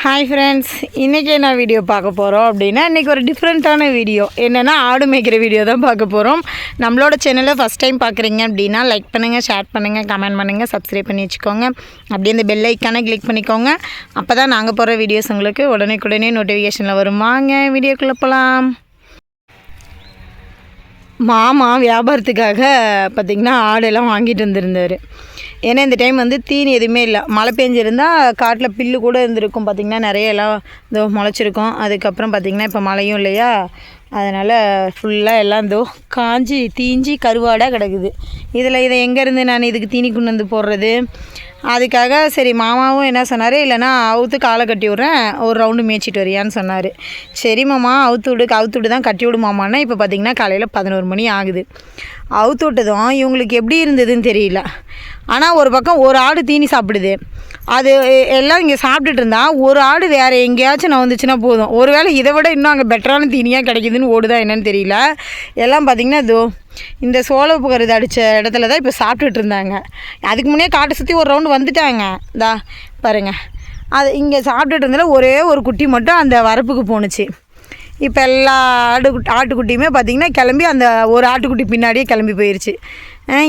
Hi friends இன்றைக்கி என்ன video பார்க்க போகிறோம் அப்படின்னா இன்றைக்கி ஒரு டிஃப்ரெண்ட்டான வீடியோ என்னென்னா ஆடு மேய்க்கிற வீடியோ தான் பார்க்க போகிறோம் நம்மளோட சேனலை ஃபஸ்ட் டைம் பார்க்குறீங்க அப்படின்னா லைக் பண்ணுங்கள் ஷேர் பண்ணுங்கள் கமெண்ட் பண்ணுங்கள் சப்ஸ்கிரைப் பண்ணி வச்சுக்கோங்க. அப்படியே இந்த பெல் ஐக்கானே கிளிக் பண்ணிக்கோங்க. அப்போ தான் நாங்கள் போகிற வீடியோஸ் உங்களுக்கு உடனேக்குடனே உடனே நோட்டிஃபிகேஷனில் வரும். வாங்க வீடியோக்குள்ளே போகலாம் மாமா வியாபாரத்துக்காக பார்த்திங்கன்னா ஆடெல்லாம் வாங்கிட்டு வந்திருந்தார். ஏன்னா இந்த டைம் வந்து தீனி எதுவுமே இல்லை. மழை பெஞ்சிருந்தால் காட்டில் பில்லு கூட இருந்திருக்கும் பார்த்திங்கன்னா நிறைய எல்லாம் இதோ முளைச்சிருக்கும். அதுக்கப்புறம் பார்த்திங்கன்னா இப்போ மழையும் இல்லையா? அதனால் ஃபுல்லாக எல்லாம் இதோ காஞ்சி தீஞ்சி கருவாடாக கிடக்குது. இதில் இதை எங்கேருந்து நான் இதுக்கு தீனி கொண்டு வந்து போடுறது? அதுக்காக சரி மாமாவும் என்ன சொன்னார் இல்லைனா அவுத்து காலை கட்டி விட்றேன் ஒரு ரவுண்டு மேய்ச்சிட்டு வரியான்னு சொன்னார். சரி மாமா அவுத்து விடு அவுத்து விட்டு தான் கட்டி விடு மாமான்னா இப்போ பார்த்திங்கன்னா காலையில் பதினோரு மணி ஆகுது. அவுத்து விட்டதும் இவங்களுக்கு எப்படி இருந்ததுன்னு தெரியல. ஆனால் ஒரு பக்கம் ஒரு ஆடு தீனி சாப்பிடுது. அது எல்லாம் இங்கே சாப்பிட்டுட்டு இருந்தால் ஒரு ஆடு வேறு எங்கேயாச்சும் நான் வந்துச்சுன்னா போதும். ஒருவேளை இதை விட இன்னும் அங்கே பெட்டரான தீனியாக கிடைக்குதுன்னு ஓடுதா என்னன்னு தெரியல. எல்லாம் பார்த்திங்கன்னா இதோ இந்த சோள புகருது அடித்த இடத்துல தான் இப்போ சாப்பிட்டுட்டு இருந்தாங்க. அதுக்கு முன்னே காட்டை சுற்றி ஒரு ரவுண்டு வந்துட்டாங்க. தா பாருங்க. அது இங்கே சாப்பிட்டுட்டு இருந்ததில் ஒரே ஒரு குட்டி மட்டும் அந்த வரப்புக்கு போணுச்சு. இப்போ எல்லா ஆடு ஆட்டுக்குட்டியுமே பார்த்திங்கன்னா கிளம்பி அந்த ஒரு ஆட்டுக்குட்டி பின்னாடியே கிளம்பி போயிடுச்சு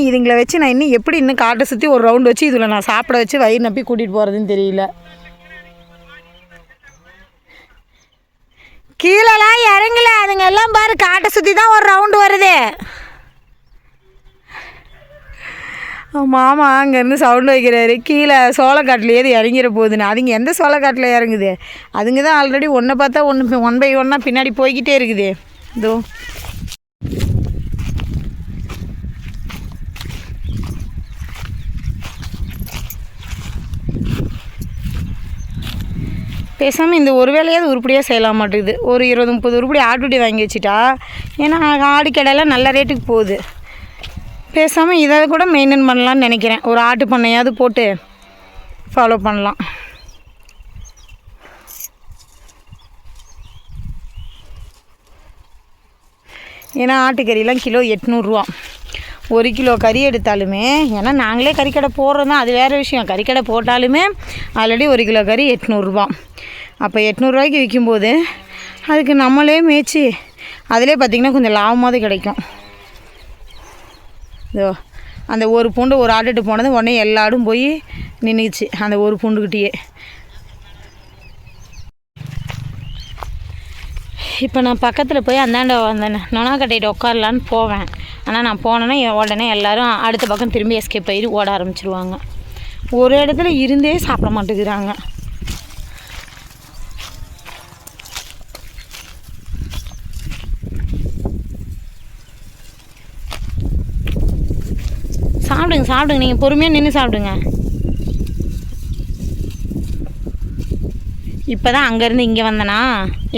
இதுங்களை வச்சு நான் இன்னும் எப்படி இன்னும் காட்டை சுற்றி ஒரு ரவுண்டு வச்சு இதில் நான் சாப்பிட வச்சு வயிறு நப்பி கூட்டிகிட்டு போகிறதுன்னு தெரியல. கீழெல்லாம் இறங்கல. அதுங்க எல்லாம் பாரு காட்டை சுற்றி தான் ஒரு ரவுண்டு வருது. மாமா அங்கேருந்து சவுண்டு வைக்கிறாரு. கீழே சோளக்காட்டிலேயே இறங்கிற போகுதுன்னு. அதுங்க எந்த சோளக்காட்டில் இறங்குது? அதுங்க தான் ஆல்ரெடி ஒன்றை பார்த்தா ஒன்று ஒன் பை ஒன்னாக பின்னாடி போய்கிட்டே இருக்குது. இதோ. பேசாமல் இந்த ஒரு வேலையாவது உருப்படியாக செய்யலாம் மாட்டேங்குது ஒரு இருபது முப்பது உருப்படி ஆட்டுக்குட்டி வாங்கி வச்சுட்டா ஏன்னா ஆடு கடையெல்லாம் நல்ல ரேட்டுக்கு போகுது. பேசாமல் இதை கூட மெயின்டைன் பண்ணலான்னு நினைக்கிறேன். ஒரு ஆட்டு பண்ணையாவது போட்டு ஃபாலோ பண்ணலாம். ஏன்னா ஆட்டுக்கறிலாம் கிலோ எட்நூறுரூவா ஒரு கிலோ கறி எடுத்தாலுமே ஏன்னா நாங்களே கறிக்கடை போடுறோம் தான் அது வேறு விஷயம். கறிக்கடை போட்டாலுமே ஆல்ரெடி ஒரு கிலோ கறி எட்நூறுரூவா அப்போ எட்நூறுரூவாய்க்கு விற்கும்போது அதுக்கு நம்மளே மேய்ச்சி அதிலே பார்த்திங்கன்னா கொஞ்சம் லாபமாவது கிடைக்கும். இதோ அந்த ஒரு பூண்டு ஒரு ஆடுட்டு போனது உடனே எல்லா ஆடும் போய் நின்றுச்சு அந்த ஒரு பூண்டுக்கிட்டேயே. இப்போ நான் பக்கத்தில் போய் அந்தாண்ட அந்த நொனாக்கட்டையிட்ட உட்காரலான்னு போவேன். ஆனால் நான் போனேன்னா உடனே எல்லாரும் அடுத்த பக்கம் திரும்பி எஸ்கேப் ஆகி ஓட ஆரம்பிச்சிருவாங்க. ஒரு இடத்துல இருந்தே சாப்பிட மாட்டேங்கிறாங்க. சாப்பிடுங்க சாப்பிடுங்க. நீங்கள் பொறுமையாக நின்று சாப்பிடுங்க. இப்போ தான் அங்கேருந்து இங்கே வந்தனா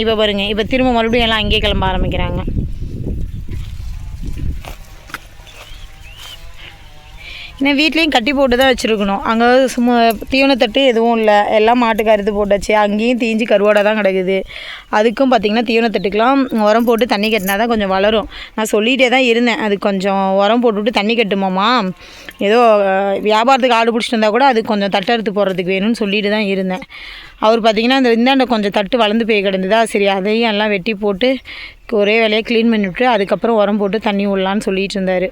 இப்போ பாருங்கள் இப்போ திரும்ப மறுபடியும் எல்லாம் அங்கேயே கிளம்ப ஆரம்பிக்கிறாங்க. ஏன்னா வீட்லேயும் கட்டி போட்டு தான் வச்சுருக்கணும். அங்கே சும்மா தீவனத்தட்டு எதுவும் இல்லை. எல்லாம் மாட்டுக்கு அறுத்து போட்டாச்சு. அங்கேயும் தீஞ்சு கருவாடை தான் கிடக்குது. அதுக்கும் பார்த்திங்கன்னா தீவனத்தட்டுக்கெலாம் உரம் போட்டு தண்ணி கட்டினா தான் கொஞ்சம் வளரும். நான் சொல்லிகிட்டே தான் இருந்தேன். அது கொஞ்சம் உரம் போட்டுவிட்டு தண்ணி கட்டுமாம்மா. ஏதோ வியாபாரத்துக்கு ஆடு பிடிச்சிட்டு இருந்தால் கூட அது கொஞ்சம் தட்டை அறுத்து போடுறதுக்கு வேணும்னு சொல்லிட்டு தான் இருந்தேன். அவர் பார்த்திங்கன்னா அந்த இந்தாண்ட கொஞ்சம் தட்டு வளர்ந்து போய் கிடந்ததா சரி அதையும் எல்லாம் வெட்டி போட்டு ஒரே வேலையாக க்ளீன் பண்ணிவிட்டு அதுக்கப்புறம் உரம் போட்டு தண்ணி விடலான்னு சொல்லிட்டு இருந்தார்.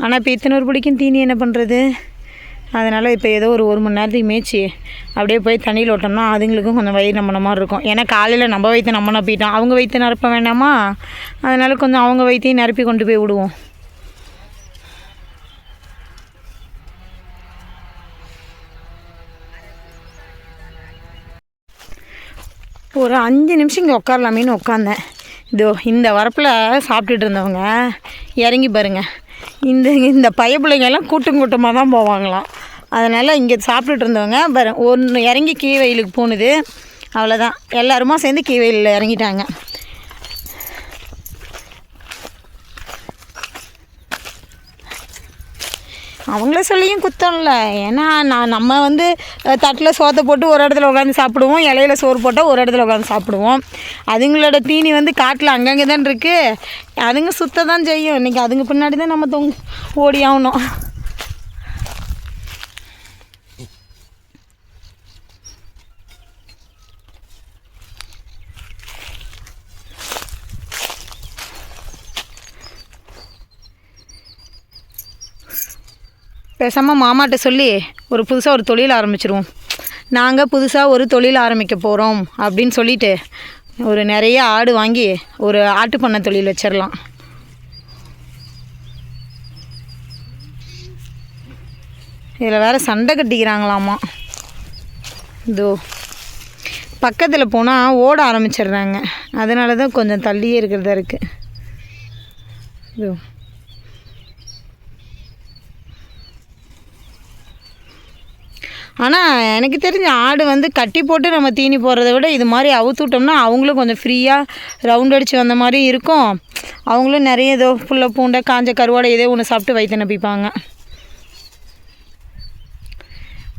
ஆனால் இப்போ இத்தனை ஒரு பிடிக்கும் தீனி என்ன பண்ணுறது அதனால் இப்போ ஏதோ ஒரு ஒரு மணி நேரத்துக்கு மேய்ச்சி அப்படியே போய் தண்ணியில் விட்டோம்னா அதுங்களுக்கும் கொஞ்சம் வயிறு நம்பின மாதிரி இருக்கும். ஏன்னா காலையில் நம்ம வயிற்று நம்ம நப்பிட்டோம். அவங்க வயிற்று நிரப்ப வேண்டாமா? அதனால் கொஞ்சம் அவங்க வயிற்றையும் நிரப்பி கொண்டு போய் விடுவோம். ஒரு அஞ்சு நிமிஷம் இங்கே உட்காரலாமேன்னு உட்காந்தேன். இதோ இந்த வரப்பில் சாப்பிட்டுட்டு இருந்தவங்க இறங்கி பாருங்க. இந்த இந்த பைய பிள்ளைங்கெல்லாம் கூட்டம் கூட்டமாக தான் போவாங்களாம். அதனால் இங்கே சாப்பிட்டுட்டு இருந்தவங்க பாரு ஒன்று இறங்கி கீழ்வயலுக்கு போணுது அவ்வளோதான் எல்லாருமா சேர்ந்து கீழ்வயலில் இறங்கிட்டாங்க. அவங்கள சொல்லியும் குத்தம் இல்லை ஏன்னா நான் நம்ம வந்து தட்டில் சோத்தை போட்டு ஒரு இடத்துல உட்காந்து சாப்பிடுவோம். இலையில சோறு போட்டால் ஒரு இடத்துல உட்காந்து சாப்பிடுவோம். அதுங்களோட தீனி வந்து காட்டில் அங்கங்கே தான் இருக்குது அதுங்க சுத்த தான் செய்யும். இன்றைக்கி அதுங்க பின்னாடி தான் நம்ம தொங்க ஓடி ஆகணும். பேசாமல் மாமாட்ட சொல்லி ஒரு புதுசாக ஒரு தொழில் ஆரம்பிச்சிருவோம். நாங்கள் புதுசாக ஒரு தொழில் ஆரம்பிக்க போகிறோம் அப்படின்னு சொல்லிட்டு ஒரு நிறைய ஆடு வாங்கி ஒரு ஆட்டு பண்ணை தொழில் வச்சிடலாம் இதில் வேறு சண்டை கட்டிக்கிறாங்களாமா. இதோ பக்கத்தில் போனால் ஓட ஆரம்பிச்சிடுறாங்க. அதனால தான் கொஞ்சம் தள்ளியே இருக்கிறதா இருக்குது இதோ. ஆனால் எனக்கு தெரிஞ்ச ஆடு வந்து கட்டி போட்டு நம்ம தீனி போடுறத விட இது மாதிரி அவுத்து விட்டோம்னா அவங்களும் கொஞ்சம் ஃப்ரீயாக ரவுண்ட் அடித்து வந்த மாதிரி இருக்கும். அவங்களும் நிறைய ஏதோ புல்ல பூண்டை காஞ்ச கருவாடை ஏதோ ஒன்று சாப்பிட்டு வயிற்று நப்பிப்பாங்க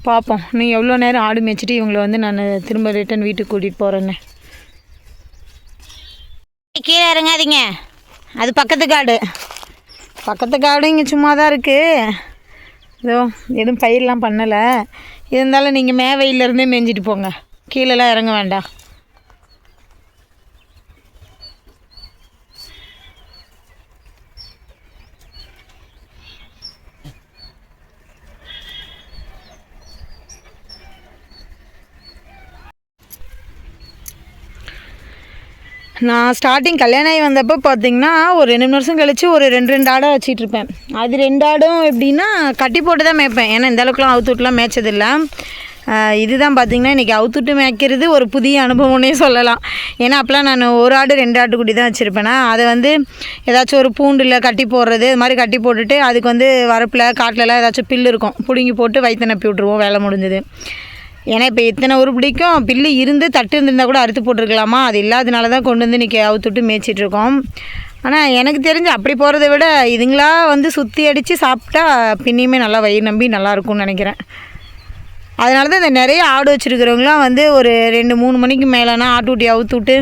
பார்ப்போம் நீ எவ்வளோ நேரம் ஆடு மேய்ச்சிட்டு இவங்கள வந்து நான் திரும்ப ரிட்டன் வீட்டுக்கு கூட்டிகிட்டு போகிறேன்னு கீழே இறங்காதீங்க. அது பக்கத்து காடு. பக்கத்து காடு இங்கே சும்மா தான் இருக்குது இதோ எதுவும் பயிரெலாம் பண்ணலை. இருந்தாலும் நீங்கள் மேவையிலேருந்தே மேய்ஞ்சிட்டு போங்க. கீழெல்லாம் இறங்க வேண்டாம். நான் ஸ்டார்டிங் கல்யாணம் ஆகி வந்தப்போ பார்த்தீங்கன்னா ஒரு ரெண்டு வருஷம் கழித்து ஒரு ரெண்டு ரெண்டு ஆடை வச்சிட்டு இருப்பேன். அது ரெண்டு ஆடும் எப்படின்னா கட்டி போட்டு தான் மேய்ப்பேன். ஏன்னா இந்த அளவுக்குலாம் அவுத்துட்டுலாம் மேய்ச்சதில்லை. இதுதான் பார்த்தீங்கன்னா இன்றைக்கி அவுத்துட்டு மேய்க்கிறது ஒரு புதிய அனுபவம்னே சொல்லலாம். ஏன்னா அப்போலாம் நான் ஒரு ஆடு ரெண்டு ஆட்டு குட்டி தான் வச்சுருப்பேனா. அதை வந்து ஏதாச்சும் ஒரு பூண்டில் கட்டி போடுறது இது மாதிரி கட்டி போட்டுட்டு அதுக்கு வந்து வரப்பில் காட்டிலலாம் ஏதாச்சும் பில்லு இருக்கும். பிடுங்கி போட்டு வயிற்று நப்பி விட்ருவோம் வேலை முடிஞ்சது. ஏன்னா இப்போ இத்தனை உருப்படிக்கும் பில்லு இருந்து தட்டு இருந்திருந்தால் கூட அறுத்து போட்டிருக்கலாமா? அது இல்லாதனால தான் கொண்டு வந்து நிற்க அவுத்துட்டு மேய்ச்சிட்ருக்கோம். ஆனால் எனக்கு தெரிஞ்சு அப்படி போகிறத விட இதுங்களா வந்து சுற்றி அடித்து சாப்பிட்டா பின்னையுமே நல்லா வயிறு நம்பி நல்லா இருக்கும்னு நினைக்கிறேன். அதனால தான் இந்த நிறைய ஆடு வச்சுருக்கிறவங்களாம் வந்து ஒரு ரெண்டு மூணு மணிக்கு மேலேனா ஆட்டுக்குட்டி அவுத்து விட்டு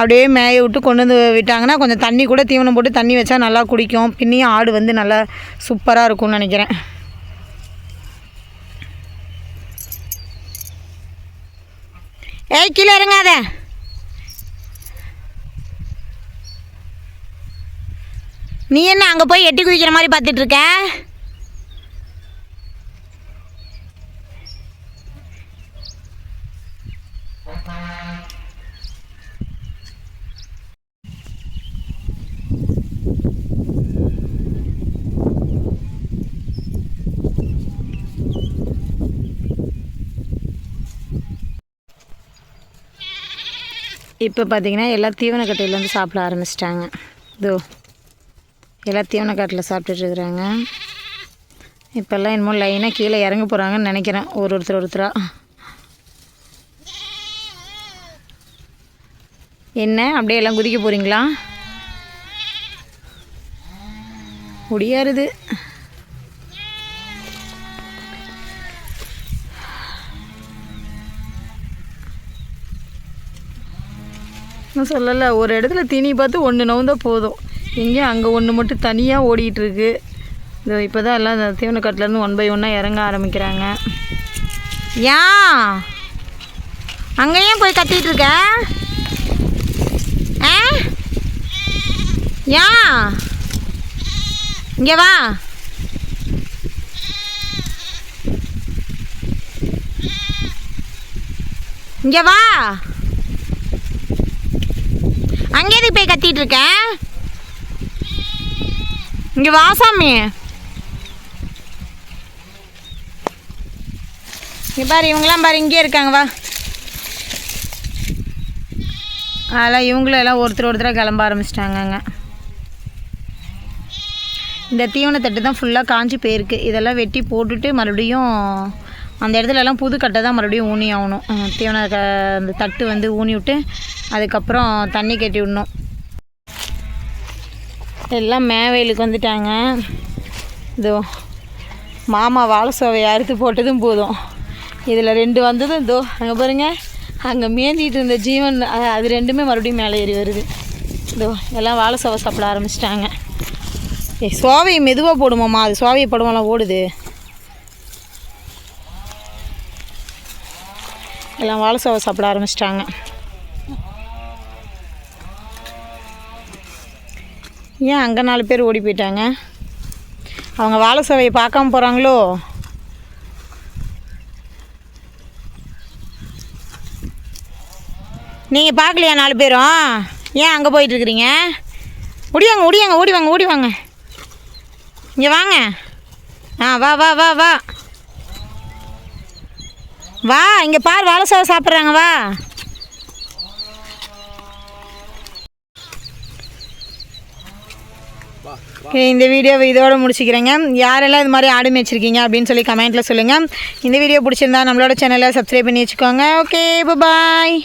அப்படியே மேய விட்டு கொண்டு வந்து விட்டாங்கன்னா கொஞ்சம் தண்ணி கூட தீவனம் போட்டு தண்ணி வச்சா நல்லா குடிக்கும். பின்னையும் ஆடு வந்து நல்லா சூப்பராக இருக்கும்னு நினைக்கிறேன். ஏய் கீழே இறங்காத. நீ என்ன அங்கே போய் எட்டி குதிக்கிற மாதிரி பார்த்துட்ருக்க இப்போ பார்த்தீங்கன்னா எல்லா தீவனக்கட்டையிலேருந்து சாப்பிட ஆரம்பிச்சிட்டாங்க. இதோ எல்லா தீவனக்காட்டில் சாப்பிட்டுட்டு இருக்கிறாங்க. இப்போல்லாம் என்னமோ லைனாக கீழே இறங்க போகிறாங்கன்னு நினைக்கிறேன். ஒரு ஒருத்தர் ஒருத்தராக என்ன? அப்படியே எல்லாம் குதிக்க போகிறீங்களா முடியாருது நான் சொல்லலை. ஒரு இடத்துல தீனி பார்த்து ஒன்று நவுந்தா போதும். எங்கேயும் அங்கே ஒன்று மட்டும் தனியாக ஓடிட்டுருக்கு. இதோ இப்போ தான் எல்லாம் இந்த தீவனக்காட்டிலேருந்து ஒன் பை ஒன்னாக இறங்க ஆரம்பிக்கிறாங்க. ஏன் அங்கேயும் போய் கத்திட்டு இருக்க ஆ? ஏன் இங்கே வா! இங்கே வா! அங்கே எதுக்கு போய் கத்திட்டு இருக்க? இங்கே வாசாமி இங்கே பாரு இவங்களாம் பாரு இங்கே இருக்காங்க வா. அதெல்லாம் இவங்களும் எல்லாம் ஒருத்தர் ஒருத்தராக கிளம்ப ஆரம்பிச்சிட்டாங்கங்க. இந்த தீவனத்தட்டு தான் ஃபுல்லாக காஞ்சி போயிருக்கு. இதெல்லாம் வெட்டி போட்டுட்டு மறுபடியும் அந்த இடத்துலலாம் புது கட்டை தான் மறுபடியும் ஊனி ஆகணும். தீவன க அந்த தட்டு வந்து ஊனி விட்டு அதுக்கப்புறம் தண்ணி கட்டி விடணும். எல்லாம் மேவையிலுக்கு வந்துட்டாங்க. இதோ மாமா வாழை சோவையை அறுத்து போட்டதும் போதும். இதில் ரெண்டு வந்ததும் இதோ அங்கே பாருங்கள் அங்கே மேந்திட்டு இருந்த ஜீவன் அது ரெண்டுமே மறுபடியும் மேலே ஏறி வருது. இதோ எல்லாம் வாழை சோவை சாப்பிட ஆரம்பிச்சிட்டாங்க. ஏ சோவையை மெதுவாக போடுமாம்மா. அது சோவையை படமெல்லாம் ஓடுது. எல்லாம் வாழை சோவை சாப்பிட ஆரம்பிச்சிட்டாங்க. ஏன் அங்கே நாலு பேர் ஓடி போயிட்டாங்க? அவங்க வாழை சோவையை பார்க்காம போகிறாங்களோ நீங்கள் பார்க்கலையா நாலு பேரும்? ஏன் அங்கே போயிட்டுருக்குறீங்க ஓடிவாங்க ஓடிவாங்க ஓடி வாங்க ஓடி வாங்க இங்கே வாங்க. ஆ வா வா வா வா. வா இங்கே பார் வாழை சாவை சாப்பிட்றாங்க வா. இந்த வீடியோவை இதோட முடிச்சுக்கிறேங்க. யாரெல்லாம் இது மாதிரி ஆடு மேய்ச்சிருக்கீங்க அப்படின்னு சொல்லி கமெண்ட்டில் சொல்லுங்கள் இந்த வீடியோ பிடிச்சிருந்தா நம்மளோட சேனலை சப்ஸ்கிரைப் பண்ணி வச்சுக்கோங்க. Okay bye